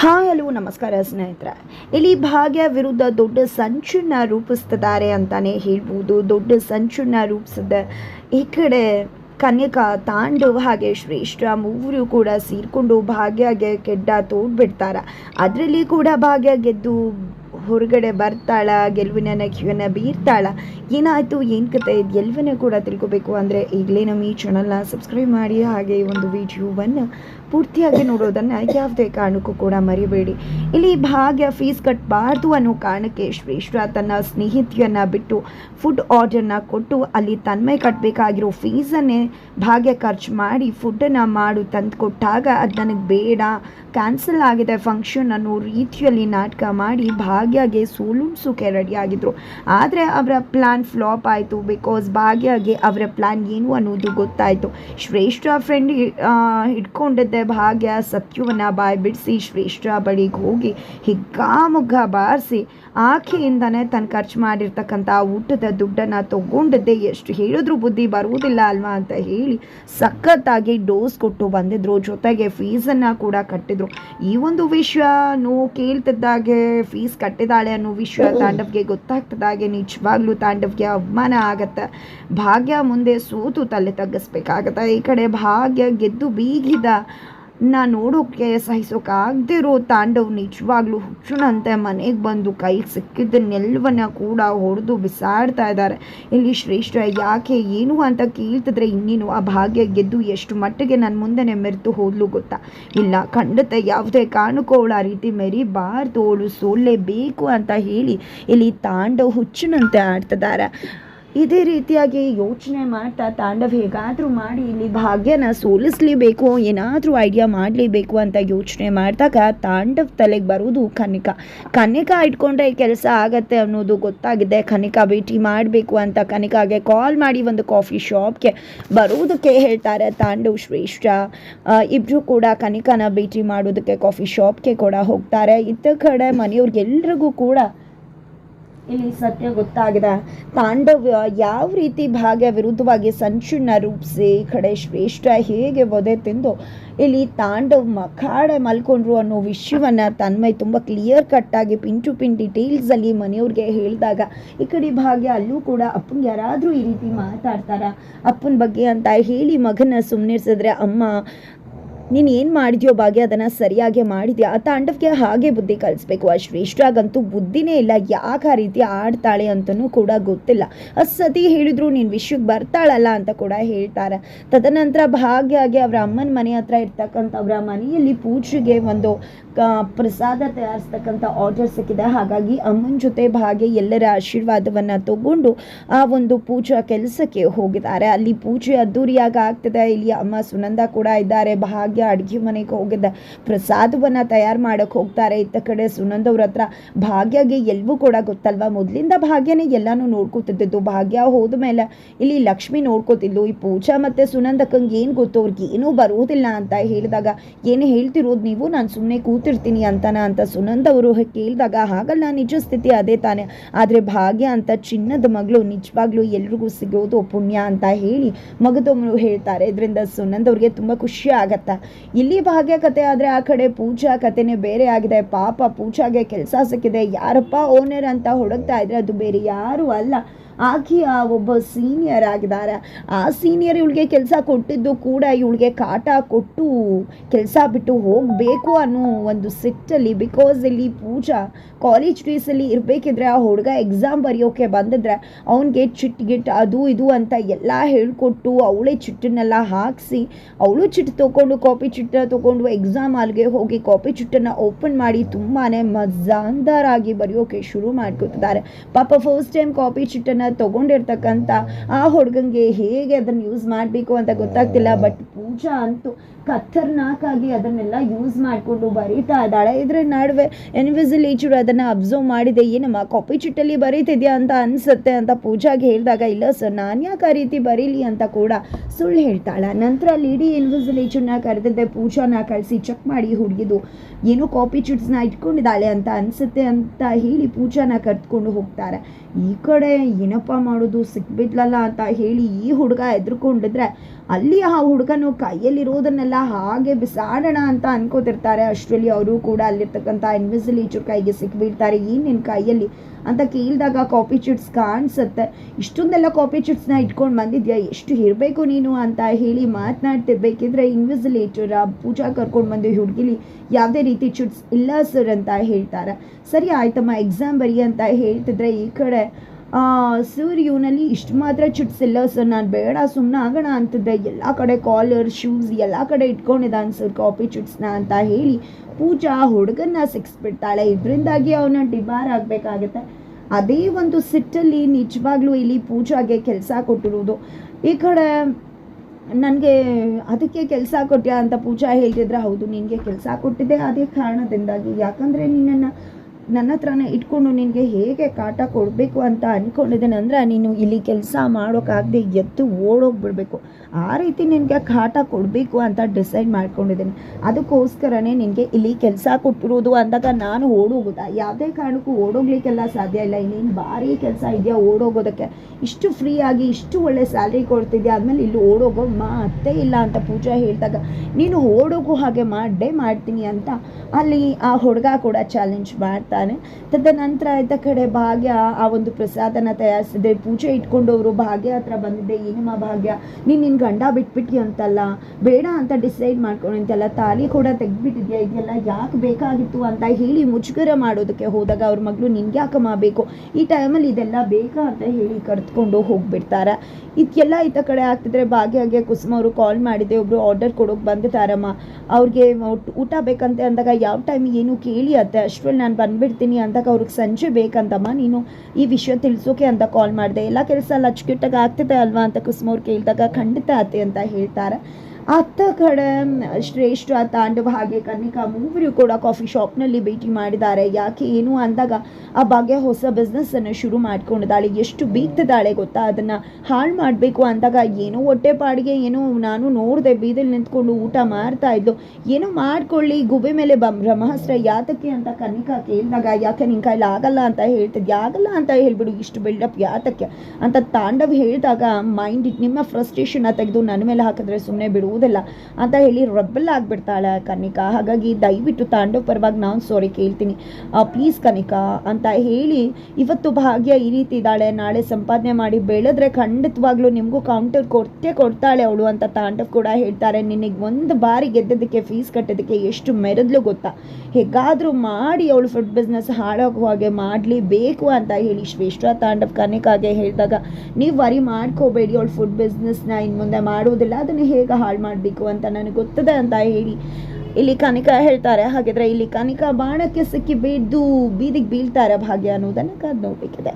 Hi hello, ನಮಸ್ಕಾರ ಸ್ನೇಹಿತರೆ. ಇಲ್ಲಿ ಭಾಗ್ಯ ವಿರುದ್ಧ ದೊಡ್ಡ ಸಂಚನ್ನ ರೂಪಿಸ್ತಿದ್ದಾರೆ ಅಂತಾನೆ ಹೇಳ್ಬೋದು. ದೊಡ್ಡ ಸಂಚನ್ನ ರೂಪಿಸಿದ ಈ ಕಡೆ ಕನ್ಯಕ, ತಾಂಡವ್ ಹಾಗೆ ಶ್ರೇಷ್ಠ ಮೂವರು ಕೂಡ ಸೇರಿಕೊಂಡು ಭಾಗ್ಯಗೆ ಕೆಡ್ಡ ತೋಡ್ಬಿಡ್ತಾರ. ಅದರಲ್ಲಿ ಕೂಡ ಭಾಗ್ಯ ಗೆದ್ದು ಹೊರಗಡೆ ಬರ್ತಾಳ, ಗೆಲುವಿನ ಕಿವನ ಬೀರ್ತಾಳ. ಏನಾಯಿತು, ಏನು ಕತೆ ಗೆಲುವನ್ನ ಕೂಡ ತಿಳ್ಕೊಬೇಕು ಅಂದರೆ ಈಗಲೇ ನಮ್ಮ ಈ ಚಾನಲ್ನ ಸಬ್ಸ್ಕ್ರೈಬ್ ಮಾಡಿ, ಹಾಗೆ ಈ ಒಂದು ವಿಡಿಯೋವನ್ನು ಪೂರ್ತಿಯಾಗಿ ನೋಡೋದನ್ನು ಯಾವುದೇ ಕಾರಣಕ್ಕೂ ಕೂಡ ಮರಿಬೇಡಿ. ಇಲ್ಲಿ ಭಾಗ್ಯ ಫೀಸ್ ಕಟ್ಟಬಾರ್ದು ಅನ್ನೋ ಕಾರಣಕ್ಕೆ ಶ್ರೇಷ್ಠ ತನ್ನ ಸ್ನೇಹಿತೆಯನ್ನು ಬಿಟ್ಟು ಫುಡ್ ಆರ್ಡರ್ನ ಕೊಟ್ಟು ಅಲ್ಲಿ ತನ್ಮಯ ಕಟ್ಟಬೇಕಾಗಿರೋ ಫೀಸನ್ನೇ ಭಾಗ್ಯ ಖರ್ಚು ಮಾಡಿ ಫುಡ್ಡನ್ನು ಮಾಡು ತಂದು ಕೊಟ್ಟಾಗ ಅದು ನನಗೆ ಬೇಡ. ಕ್ಯಾನ್ಸಲ್ ಆಗಿದೆ ಫಂಕ್ಷನ್ ಅನ್ನೋ ರೀತಿಯಲ್ಲಿ ನಾಟಕ ಮಾಡಿ ಭಾಗ್ಯಗೆ ಸೋಲುಣ್ಸೋಕೆ ರೆಡಿಯಾಗಿದ್ರು ಆದರೆ ಅವರ ಪ್ಲ್ಯಾನ್ ಫ್ಲಾಪ್ ಆಯಿತು ಬಿಕಾಸ್ ಭಾಗ್ಯಗೆ ಅವರ ಪ್ಲ್ಯಾನ್ ಏನು ಅನ್ನೋದು ಗೊತ್ತಾಯಿತು. ಶ್ರೇಷ್ಠ ಫ್ರೆಂಡ್ ಹಿಡ್ಕೊಂಡಿದ್ದೆ ಭಾಗ್ಯ ಸತ್ಯವನ್ನು ಬಾಯಿ ಬಿಡಿಸಿ ಶ್ರೇಷ್ಠ ಬಳಿಗೆ ಹೋಗಿ ಹಿಗ್ಗಾಮುಗ್ಗ ಬಾರಿಸಿ ಆಕೆಯಿಂದನೇ ತನ್ನ ಖರ್ಚು ಮಾಡಿರ್ತಕ್ಕಂಥ ಊಟದ ದುಡ್ಡನ್ನು ತೊಗೊಂಡಿದ್ದೆ. ಎಷ್ಟು ಹೇಳಿದ್ರು ಬುದ್ಧಿ ಬರುವುದಿಲ್ಲ ಅಲ್ವಾ ಅಂತ ಹೇಳಿ ಸಖತ್ತಾಗಿ ಡೋಸ್ ಕೊಟ್ಟು ಬಂದಿದ್ರು. ಜೊತೆಗೆ ಫೀಸನ್ನು ಕೂಡ ಕಟ್ಟಿದ್ರು. ಈ ಒಂದು ವಿಷಯ ನೋ ಕೇಳ್ತಿದ್ದಾಗೆ ಫೀಸ್ ಕಟ್ಟಿದಾಳೆ ಅನ್ನೋ ವಿಷಯ ತಾಂಡವ್ಗೆ ಗೊತ್ತಾಗ್ತದಾಗೆ ನಿಜವಾಗ್ಲೂ ತಾಂಡವ್ಗೆ ಅವಮಾನ ಆಗತ್ತೆ. ಭಾಗ್ಯ ಮುಂದೆ ಸೋತು ತಲೆ ತಗ್ಗಿಸ್ಬೇಕಾಗತ್ತೆ. ಈ ಕಡೆ ಭಾಗ್ಯ ಗೆದ್ದು ಬೀಗಿದ ನಾ ನೋಡೋಕ್ಕೆ ಸಹಿಸೋಕ್ಕಾಗದೇ ಇರೋ ತಾಂಡವ್ ನಿಜವಾಗ್ಲೂ ಹುಚ್ಚುನಂತೆ ಮನೆಗೆ ಬಂದು ಕೈಗೆ ನೆಲವನ್ನು ಕೂಡ ಹೊಡೆದು ಬಿಸಾಡ್ತಾ ಇದ್ದಾರೆ. ಇಲ್ಲಿ ಶ್ರೇಷ್ಠ ಯಾಕೆ ಏನು ಅಂತ ಕೇಳ್ತಿದ್ರೆ ಇನ್ನೇನು ಆ ಭಾಗ್ಯ ಗೆದ್ದು ಎಷ್ಟು ಮಟ್ಟಿಗೆ ನನ್ನ ಮುಂದೆನೆ ಮೆರೆತು ಹೋದ್ಲು ಗೊತ್ತಾ? ಇಲ್ಲ, ಖಂಡಿತ ಯಾವುದೇ ಕಾರಣಕ್ಕೂ ಅವಳು ಆ ರೀತಿ ಮೆರಿಬಾರ್ದು. ಅವಳು ಸೋಲೇಬೇಕು ಅಂತ ಹೇಳಿ ಇಲ್ಲಿ ತಾಂಡವ್ ಹುಚ್ಚುನಂತೆ ಆಡ್ತಿದ್ದಾರೆ. ಇದೇ ರೀತಿಯಾಗಿ ಯೋಚನೆ ಮಾಡ್ತಾ ತಾಂಡವ ಹೇಗಾದರೂ ಮಾಡಿ ಇಲ್ಲಿ ಭಾಗ್ಯನ ಸೋಲಿಸ್ಲೇಬೇಕು, ಏನಾದರೂ ಐಡಿಯಾ ಮಾಡಲೇಬೇಕು ಅಂತ ಯೋಚನೆ ಮಾಡಿದಾಗ ತಾಂಡವ್ ತಲೆಗೆ ಬರೋದು ಕನಿಕ ಕನಿಕ ಇಟ್ಕೊಂಡ್ರೆ ಕೆಲಸ ಆಗತ್ತೆ ಅನ್ನೋದು ಗೊತ್ತಾಗಿದೆ. ಕನಿಕ ಭೇಟಿ ಮಾಡಬೇಕು ಅಂತ ಕನಿಕಾಗೆ ಕಾಲ್ ಮಾಡಿ ಒಂದು ಕಾಫಿ ಶಾಪ್ಗೆ ಬರುವುದಕ್ಕೆ ಹೇಳ್ತಾರೆ ತಾಂಡವ್ ಶ್ರೇಷ್ಠ. ಇಬ್ಬರು ಕೂಡ ಕನಿಕಾನ ಭೇಟಿ ಮಾಡೋದಕ್ಕೆ ಕಾಫಿ ಶಾಪ್ಗೆ ಕೂಡ ಹೋಗ್ತಾರೆ. ಇತ್ತ ಕಡೆ ಮನೆಯವ್ರಿಗೆಲ್ರಿಗೂ ಕೂಡ ಇಲ್ಲಿ ಸತ್ಯ ಗೊತ್ತಾಗಿದೆ. ತಾಂಡವ ಯಾವ ರೀತಿ ಭಾಗ್ಯ ವಿರುದ್ಧವಾಗಿ ಸಂಚನ್ನ ರೂಪಿಸಿ, ಈ ಕಡೆ ಶ್ರೇಷ್ಠ ಹೇಗೆ ಒದೆ ತಿಂದು, ಇಲ್ಲಿ ತಾಂಡವ್ ಮಖಾಡೆ ಮಲ್ಕೊಂಡ್ರು ಅನ್ನೋ ವಿಷಯವನ್ನು ತನ್ಮೈ ತುಂಬ ಕ್ಲಿಯರ್ ಕಟ್ಟಾಗಿ ಪಿನ್ ಟು ಪಿನ್ ಡೀಟೇಲ್ಸಲ್ಲಿ ಮನೆಯವ್ರಿಗೆ ಹೇಳಿದಾಗ, ಈ ಕಡೆ ಭಾಗ್ಯ ಅಲ್ಲೂ ಕೂಡ ಅಪ್ಪಂಗೆ ಯಾರಾದರೂ ಈ ರೀತಿ ಮಾತಾಡ್ತಾರ? ಅಪ್ಪನ ಬಗ್ಗೆ ಅಂತ ಹೇಳಿ ಮಗನ ಸುಮ್ಮನಿರ್ಸಿದ್ರೆ ಅಮ್ಮ ನೀನು ಏನು ಮಾಡಿದ್ಯೋ ಭಾಗ್ಯ, ಅದನ್ನು ಸರಿಯಾಗಿ ಮಾಡಿದ್ಯಾ? ಆ ತಾಂಡವ್ಗೆ ಹಾಗೆ ಬುದ್ಧಿ ಕಲಿಸ್ಬೇಕು. ಆ ಶ್ರೇಷ್ಠಾಗಂತೂ ಬುದ್ಧಿನೇ ಇಲ್ಲ. ಯಾಕೆ ಆ ರೀತಿ ಆಡ್ತಾಳೆ ಅಂತಲೂ ಕೂಡ ಗೊತ್ತಿಲ್ಲ. ಸತಿ ಹೇಳಿದ್ರು, ನೀನು ವಿಶ್ವಕ್ಕೆ ಬರ್ತಾಳಲ್ಲ ಅಂತ ಕೂಡ ಹೇಳ್ತಾರೆ. ತದನಂತರ ಭಾಗ್ಯಾಗಿ ಅವರ ಅಮ್ಮನ ಮನೆ ಹತ್ರ ಇರ್ತಕ್ಕಂಥವ್ರ ಮನೆಯಲ್ಲಿ ಪೂಜೆಗೆ ಒಂದು ಪ್ರಸಾದ ತಯಾರಿಸ್ತಕ್ಕಂಥ ಆರ್ಡರ್ ಸಿಕ್ಕಿದೆ. ಹಾಗಾಗಿ ಅಮ್ಮನ ಜೊತೆ ಭಾಗ್ಯ ಎಲ್ಲರ ಆಶೀರ್ವಾದವನ್ನು ತಗೊಂಡು ಆ ಒಂದು ಪೂಜಾ ಕೆಲಸಕ್ಕೆ ಹೋಗಿದ್ದಾರೆ. ಅಲ್ಲಿ ಪೂಜೆ ಅದ್ದೂರಿಯಾಗಿ ಆಗ್ತದೆ. ಇಲ್ಲಿ ಅಮ್ಮ ಸುನಂದ ಕೂಡ ಇದ್ದಾರೆ. ಭಾಗ್ಯ ಅಡುಗೆ ಮನೆಗೆ ಹೋಗಿದ್ದ. ಪ್ರಸಾದವನ್ನು ತಯಾರು ಮಾಡೋಕ್ಕೆ ಹೋಗ್ತಾರೆ. ಇತ್ತ ಕಡೆ ಸುನಂದವ್ರ ಹತ್ರ ಭಾಗ್ಯಗೆ ಎಲ್ಲವೂ ಕೂಡ ಗೊತ್ತಲ್ವಾ? ಮೊದಲಿಂದ ಭಾಗ್ಯನೇ ಎಲ್ಲನೂ ನೋಡ್ಕೋತಿದ್ದು ಭಾಗ್ಯ ಹೋದ ಮೇಲೆ ಇಲ್ಲಿ ಲಕ್ಷ್ಮಿ ನೋಡ್ಕೋತಿದ್ಲು. ಈ ಪೂಜಾ ಮತ್ತು ಸುನಂದಕ್ಕಂಗೆ ಏನು ಗೊತ್ತು? ಅವ್ರಿಗೆ ಏನೂ ಬರುವುದಿಲ್ಲ ಅಂತ ಹೇಳಿದಾಗ, ಏನು ಹೇಳ್ತಿರೋದು ನೀವು? ನಾನು ಸುಮ್ಮನೆ ಕೂತಿರ್ತೀನಿ ಅಂತಾನ ಅಂತ ಸುನಂದ್ ಅವರು ಕೇಳಿದಾಗ, ಹಾಗಲ್ಲ, ನಿಜ ಸ್ಥಿತಿ ಅದೇ ತಾನೆ. ಆದರೆ ಭಾಗ್ಯ ಅಂತ ಚಿನ್ನದ ಮಗಳು ನಿಜವಾಗ್ಲೂ ಎಲ್ರಿಗೂ ಸಿಗೋದು ಪುಣ್ಯ ಅಂತ ಹೇಳಿ ಮಗದೊಮ್ಮರು ಹೇಳ್ತಾರೆ. ಇದರಿಂದ ಸುನಂದ್ ಅವ್ರಿಗೆ ತುಂಬ ಖುಷಿ ಆಗತ್ತ? ಇಲ್ಲಿ ಭಾಗ್ಯ ಕತೆ ಆದರೆ ಆ ಕಡೆ ಪೂಜಾ ಕತೆನೇ ಬೇರೆ ಆಗಿದೆ. ಪಾಪ ಪೂಜಾಗೆ ಕೆಲಸ ಸಿಕ್ಕಿದೆ. ಯಾರಪ್ಪ ಓನರ್ ಅಂತ ಹುಡುಕ್ತಾ ಇದ್ರೆ ಅದು ಬೇರೆ ಯಾರು ಅಲ್ಲ. ಆಕೆ, ಆ ಒಬ್ಬ ಸೀನಿಯರ್ ಆಗಿದ್ದಾರೆ. ಆ ಸೀನಿಯರ್ ಇವಳಿಗೆ ಕೆಲಸ ಕೊಟ್ಟಿದ್ದು ಕೂಡ ಇವಳಿಗೆ ಕಾಟ ಕೊಟ್ಟು ಕೆಲಸ ಬಿಟ್ಟು ಹೋಗಬೇಕು ಅನ್ನೋ ಒಂದು ಸಿಟ್ಟಲ್ಲಿ ಬಿಕಾಸ್ ಇಲ್ಲಿ ಪೂಜಾ ಕಾಲೇಜ್ ಡೇಸಲ್ಲಿ ಇರಬೇಕಿದ್ರೆ, ಆ ಹುಡುಗ ಎಕ್ಸಾಮ್ ಬರೆಯೋಕೆ ಬಂದಿದ್ರೆ ಅವನಿಗೆ ಚಿಟ್ ಗಿಟ್ ಅದು ಇದು ಅಂತ ಎಲ್ಲ ಹೇಳಿಕೊಟ್ಟು ಅವಳೇ ಚಿಟ್ಟನ್ನೆಲ್ಲ ಹಾಕಿಸಿ, ಅವಳು ಚಿಟ್ ತೊಗೊಂಡು ಕಾಪಿ ಚಿಟ್ಟನ್ನ ತೊಗೊಂಡು ಎಕ್ಸಾಮ್ ಅಲ್ಲಿಗೆ ಹೋಗಿ ಕಾಪಿ ಚಿಟ್ಟನ್ನು ಓಪನ್ ಮಾಡಿ ತುಂಬಾ ಮಜಾಂದಾರಾಗಿ ಬರೆಯೋಕೆ ಶುರು ಮಾಡ್ಕೊತಿದ್ದಾರೆ ಪಾಪ ಫಸ್ಟ್ ಟೈಮ್ ಕಾಪಿ ಚಿಟ್ಟನ್ನು ತಗೊಂಡಿರ್ತಕ್ಕಂಥ ಆ ಹುಡುಗಂಗೆ ಹೇಗೆ ಅದನ್ನು ಯೂಸ್ ಮಾಡಬೇಕು ಅಂತ ಗೊತ್ತಾಗ್ತಿಲ್ಲ ಬಟ್ ಪೂಜಾ ಅಂತೂ ಖತರ್ನಾಕಾಗಿ ಅದನ್ನೆಲ್ಲ ಯೂಸ್ ಮಾಡಿಕೊಂಡು ಬರೀತಾ ಇದ್ದಾಳೆ. ಇದ್ರ ನಡುವೆ ಇನ್ವಿಸಿಲೇಚರ್ ಅದನ್ನು ಅಬ್ಸರ್ವ್ ಮಾಡಿದೆ. ಏನಮ್ಮ ಕಾಪಿ ಚಿಟ್ಟಲ್ಲಿ ಬರೀತಿದ್ಯಾ ಅಂತ ಅನ್ಸುತ್ತೆ ಅಂತ ಪೂಜಾಗೆ ಹೇಳಿದಾಗ, ಇಲ್ಲ ಸರ್ ನಾನು ಯಾಕೆ ಆ ರೀತಿ ಬರೀಲಿ ಅಂತ ಕೂಡ ಸುಳ್ಳು ಹೇಳ್ತಾಳೆ. ನಂತರ ಅಲ್ಲಿ ಇಡೀ ಇನ್ವಿಸಿಲೇಚರ್ನ ಕರೆದಿದ್ದೆ. ಪೂಜಾನ ಕಳಿಸಿ ಚೆಕ್ ಮಾಡಿ ಹುಡುಗಿದು. ಏನೋ ಕಾಪಿ ಚಿಟ್ಸ್ನ ಇಟ್ಕೊಂಡಿದ್ದಾಳೆ ಅಂತ ಅನಿಸುತ್ತೆ ಅಂತ ಹೇಳಿ ಪೂಜಾನ ಕರೆದುಕೊಂಡು ಹೋಗ್ತಾರೆ. ಈ ಕಡೆ ಏನಪ್ಪ ಮಾಡೋದು? ಸಿಕ್ಬಿದ್ಲಲ್ಲ ಅಂತ ಹೇಳಿ ಈ ಹುಡುಗ ಎದ್ರುಕೊಂಡಿದ್ರೆ ಅಲ್ಲಿ ಆ ಹುಡುಗನು ಕೈಯಲ್ಲಿರೋದನ್ನೆಲ್ಲ ಹಾಗೆ ಬಿಸಾಡೋಣ ಅಂತ ಅನ್ಕೋತಿರ್ತಾರೆ. ಅಷ್ಟರಲ್ಲಿ ಅವರು ಕೂಡ ಅಲ್ಲಿರ್ತಕ್ಕಂಥ ಇನ್ವಿಸಿಲೇಚರ್ ಕೈಗೆ ಸಿಕ್ಬಿಡ್ತಾರೆ. ಏನು ನಿನ್ನ ಕೈಯಲ್ಲಿ ಅಂತ ಕೇಳಿದಾಗ ಕಾಪಿ ಚಿಟ್ಸ್ ಕಾಣಿಸುತ್ತೆ. ಇಷ್ಟೊಂದೆಲ್ಲ ಕಾಪಿ ಚಿಟ್ಸ್ನ ಇಟ್ಕೊಂಡು ಬಂದಿದ್ಯಾ? ಎಷ್ಟು ಇರಬೇಕು ನೀನು ಅಂತ ಹೇಳಿ ಮಾತನಾಡ್ತಿರ್ಬೇಕಿದ್ರೆ ಇನ್ವಿಸಿಲೇಟರ್ ಪೂಜಾ ಕರ್ಕೊಂಡು ಬಂದು ಹುಡುಗಿಲಿ ಯಾವುದೇ ರೀತಿ ಚಿಟ್ಸ್ ಇಲ್ಲ ಸರ್ ಅಂತ ಹೇಳ್ತಾರೆ. ಸರಿ ಆಯ್ತಮ್ಮ ಎಕ್ಸಾಮ್ ಬರಿ ಅಂತ ಹೇಳ್ತಿದ್ರೆ ಈ ಕಡೆ ಸರ್ ಇವನಲ್ಲಿ ಇಷ್ಟು ಮಾತ್ರ ಚುಟ್ಸಿಲ್ಲ ಸರ್ ನಾನು ಬೇಡ ಸುಮ್ಮನೆ ಆಗೋಣ ಅಂತಿದ್ದೆ. ಎಲ್ಲ ಕಡೆ ಕಾಲರ್ ಶೂಸ್ ಎಲ್ಲ ಕಡೆ ಇಟ್ಕೊಂಡಿದ್ದಾನೆ ಸರ್ ಕಾಪಿ ಚಿಟ್ಸ್ನ ಅಂತ ಹೇಳಿ ಪೂಜಾ ಹುಡುಗನ್ನ ಸಿಕ್ಸ್ಬಿಡ್ತಾಳೆ. ಇದರಿಂದಾಗಿ ಅವನ ಡಿಬಾರ್ ಆಗಬೇಕಾಗತ್ತೆ. ಅದೇ ಒಂದು ಸಿಟ್ಟಲ್ಲಿ ನಿಜವಾಗ್ಲೂ ಇಲ್ಲಿ ಪೂಜಾಗೆ ಕೆಲಸ ಕೊಟ್ಟಿರೋದು. ಈ ಕಡೆ ನನಗೆ ಅದಕ್ಕೆ ಕೆಲಸ ಕೊಟ್ಟೆ ಅಂತ ಪೂಜಾ ಹೇಳ್ತಿದ್ರೆ, ಹೌದು, ನಿನಗೆ ಕೆಲಸ ಕೊಟ್ಟಿದ್ದೆ. ಅದೇ ಕಾರಣದಿಂದಾಗಿ. ಯಾಕಂದರೆ ನಿನ್ನನ್ನು ನನ್ನ ಹತ್ರನೇ ಇಟ್ಕೊಂಡು ನಿನಗೆ ಹೇಗೆ ಕಾಟ ಕೊಡಬೇಕು ಅಂತ ಅಂದ್ಕೊಂಡಿದ್ದೇನೆ ಅಂದರೆ ನೀನು ಇಲ್ಲಿ ಕೆಲಸ ಮಾಡೋಕ್ಕಾಗದೆ ಎದ್ದು ಓಡೋಗ್ಬಿಡ್ಬೇಕು. ಆ ರೀತಿ ನಿನಗೆ ಕಾಟ ಕೊಡಬೇಕು ಅಂತ ಡಿಸೈಡ್ ಮಾಡ್ಕೊಂಡಿದ್ದೇನೆ. ಅದಕ್ಕೋಸ್ಕರನೇ ನಿನಗೆ ಇಲ್ಲಿ ಕೆಲಸ ಕೊಟ್ಟಿರೋದು ಅಂದಾಗ ನಾನು ಓಡೋಗೋದಾ? ಯಾವುದೇ ಕಾರಣಕ್ಕೂ ಓಡೋಗ್ಲಿಕ್ಕೆಲ್ಲ ಸಾಧ್ಯ ಇಲ್ಲ. ಇನ್ನೇನು ಭಾರಿ ಕೆಲಸ ಇದೆಯಾ ಓಡೋಗೋದಕ್ಕೆ? ಇಷ್ಟು ಫ್ರೀಯಾಗಿ ಇಷ್ಟು ಒಳ್ಳೆ ಸ್ಯಾಲ್ರಿ ಕೊಡ್ತಿದ್ಯಾ? ಆದಮೇಲೆ ಇಲ್ಲಿ ಓಡೋಗೋ ಮಾತೇ ಇಲ್ಲ ಅಂತ ಪೂಜಾ ಹೇಳಿದಾಗ, ನೀನು ಓಡೋಗೋ ಹಾಗೆ ಮಾಡೇ ಮಾಡ್ತೀನಿ ಅಂತ ಅಲ್ಲಿ ಆ ಹುಡುಗ ಕೂಡ ಚಾಲೆಂಜ್ ಮಾಡ್ತಾನೆ. ತದನಂತರ ಆಯ್ತ ಕಡೆ ಭಾಗ್ಯ, ಆ ಒಂದು ಪ್ರಸಾದನ ತಯಾರಿಸಿದೆ. ಪೂಜೆ ಇಟ್ಕೊಂಡವರು ಭಾಗ್ಯ ಹತ್ರ ಬಂದಿದ್ದೆ. ಏನಮ್ಮ ಭಾಗ್ಯ? ನೀನು ನಿನ್ನ ಗಂಡ ಬಿಟ್ಬಿಟ್ಟಿ ಅಂತಲ್ಲ. ಬೇಡ ಅಂತ ಡಿಸೈಡ್ ಮಾಡ್ಕೊಂಡು ಅಂತೆಲ್ಲ ತಾಳಿ ಕೂಡ ತೆಗ್ದ್ಬಿಟ್ಟಿದ್ಯಾ? ಇದೆಲ್ಲ ಯಾಕೆ ಬೇಕಾಗಿತ್ತು ಅಂತ ಹೇಳಿ ಮುಜುಗರ ಮಾಡೋದಕ್ಕೆ ಹೋದಾಗ ಅವ್ರ ಮಗಳು, ನಿನ್ಗೆ ಯಾಕಮ್ಮ ಬೇಕು? ಈ ಟೈಮಲ್ಲಿ ಇದೆಲ್ಲ ಬೇಕಾ? ಅಂತ ಹೇಳಿ ಕರೆದುಕೊಂಡು ಹೋಗ್ಬಿಡ್ತಾರ. ಇದೆಲ್ಲ ಈತ ಕಡೆ ಆಗ್ತಿದ್ರೆ ಭಾಗ್ಯಾಗೆ ಕುಸುಮ ಅವರು ಕಾಲ್ ಮಾಡಿದ್ದೆ ಒಬ್ರು ಆರ್ಡರ್ ಕೊಡೋಕೆ ಬಂದಿದ್ದಾರಮ್ಮ. ಅವ್ರಿಗೆ ಊಟ- ಬೇಕಂತೆ ಅಂದಾಗ, ಯಾವ ಟೈಮಿಗೆ ಏನು ಕೇಳಿ ಅತ್ತೆ? ಅಷ್ಟರಲ್ಲಿ ನಾನು ಬಂದ್ಬಿಡ್ತೀನಿ ಅಂದಾಗ ಅವ್ರಿಗೆ ಸಂಜೆ ಬೇಕಂತಮ್ಮ. ನೀನು ಈ ವಿಷಯ ತಿಳಿಸೋಕೆ ಅಂತ ಕಾಲ್ ಮಾಡಿದೆ. ಎಲ್ಲ ಕೆಲಸ ಎಲ್ಲ ಅಚ್ಚುಕಟ್ಟಾಗಿ ಆಗ್ತಿದೆ ಅಲ್ವಾ ಅಂತ ಕುಸುಮ ಅವ್ರು ಕೇಳಿದಾಗ ಖಂಡಿತ ಅತ್ತೆ ಅಂತ ಹೇಳ್ತಾರೆ. ಅತ್ತ ಕಡೆ ಶ್ರೇಷ್ಠ, ತಾಂಡವ ಹಾಗೆ ಕನ್ನಿಕಾ ಮೂವರು ಕೂಡ ಕಾಫಿ ಶಾಪ್ನಲ್ಲಿ ಭೇಟಿ ಮಾಡಿದ್ದಾರೆ. ಯಾಕೆ ಏನು ಅಂದಾಗ, ಆ ಭಾಗ್ಯ ಹೊಸ ಬಿಸ್ನೆಸ್ಸನ್ನು ಶುರು ಮಾಡ್ಕೊಂಡಿದ್ದಾಳೆ. ಎಷ್ಟು ಬೀಗ್ತಿದ್ದಾಳೆ ಗೊತ್ತಾ? ಅದನ್ನು ಹಾಳು ಮಾಡಬೇಕು ಅಂದಾಗ ಏನೋ ಹೊಟ್ಟೆ ಪಾಡಿಗೆ ಏನೋ ನಾನು ನೋಡಿದೆ ಬೀದಲ್ಲಿ ನಿಂತ್ಕೊಂಡು ಊಟ ಮಾಡ್ತಾ ಇದ್ಲು. ಏನೋ ಮಾಡ್ಕೊಳ್ಳಿ, ಗುಬೆ ಮೇಲೆ ಬ, ಬ್ರಹ್ಮಾಸ್ತ್ರ ಯಾತಕ್ಕೆ ಅಂತ ಕನ್ನಿಕಾ ಕೇಳಿದಾಗ, ಯಾಕೆ ನಿನ್ನ ಕೈಲಿ ಆಗಲ್ಲ ಅಂತ ಹೇಳ್ತಿದ್ದೆ ಆಗಲ್ಲ ಅಂತ ಹೇಳ್ಬಿಡು, ಇಷ್ಟು ಬಿಲ್ಡಪ್ ಯಾತಕ್ಕೆ? ಅಂತ ತಾಂಡವ್ ಹೇಳಿದಾಗ ಮೈಂಡ್ ನಿಮ್ಮ ಫ್ರಸ್ಟ್ರೇಷನ್ನ ತೆಗೆದು ನನ್ನ ಮೇಲೆ ಹಾಕಿದ್ರೆ ಸುಮ್ಮನೆ ಬಿಡುವುದಿಲ್ಲ ಅಂತ ಹೇಳಿ ರಬ್ಬಲ್ ಆಗಿಬಿಡ್ತಾಳೆ ಕನಿಕಾ. ಹಾಗಾಗಿ ದಯವಿಟ್ಟು ತಾಂಡವ್ ಪರವಾಗಿ ನಾನು ಸಾರಿ ಕೇಳ್ತೀನಿ. ಪ್ಲೀಸ್ ಕನಿಕಾ ಅಂತ ಹೇಳಿ ಇವತ್ತು ಭಾಗ್ಯ ಈ ರೀತಿ ಇದ್ದಾಳೆ. ನಾಳೆ ಸಂಪಾದನೆ ಮಾಡಿ ಬೆಳೆದ್ರೆ ಖಂಡಿತವಾಗ್ಲೂ ನಿಮಗೂ ಕೌಂಟರ್ ಕೊಡ್ತೇ ಕೊಡ್ತಾಳೆ ಅವಳು ಅಂತ ತಾಂಡವ್ ಕೂಡ ಹೇಳ್ತಾರೆ. ನಿನಗೆ ಒಂದು ಬಾರಿ ಗೆದ್ದದಕ್ಕೆ ಫೀಸ್ ಕಟ್ಟೋದಕ್ಕೆ ಎಷ್ಟು ಮೆರೆದ್ಲು ಗೊತ್ತಾ? ಹೇಗಾದರೂ ಮಾಡಿ ಅವಳು ಫುಡ್ ಬಿಸ್ನೆಸ್ ಹಾಳಾಗೋ ಹಾಗೆ ಮಾಡಲೇಬೇಕು ಅಂತ ಹೇಳಿ ಶ್ರೇಷ್ಠ ತಾಂಡವ್ ಕನಿಕಾಗೆ ಹೇಳಿದಾಗ, ನೀವು ವರಿ ಮಾಡ್ಕೋಬೇಡಿ, ಅವಳು ಫುಡ್ ಬಿಸ್ನೆಸ್ನ ಇನ್ನು ಮುಂದೆ ಮಾಡುವುದಿಲ್ಲ ಅದನ್ನು ಹೇಗೆ ಹಾಳು ಮಾಡಬೇಕು ಅಂತ ನನಗೆ ಗೊತ್ತದೆ ಅಂತ ಹೇಳಿ ಇಲ್ಲಿ ಕನಿಕಾ ಹೇಳ್ತಾರೆ. ಹಾಗಿದ್ರೆ ಇಲ್ಲಿ ಕನಿಕಾ ಬಾಣಕ್ಕೆ ಸಿಕ್ಕಿ ಬಿದ್ದು ಬೀದಿಗೆ ಬೀಳ್ತಾರೆ ಭಾಗ್ಯ ಅನ್ನೋದನ್ನು ಕಾದು ನೋಡಬೇಕಿದೆ.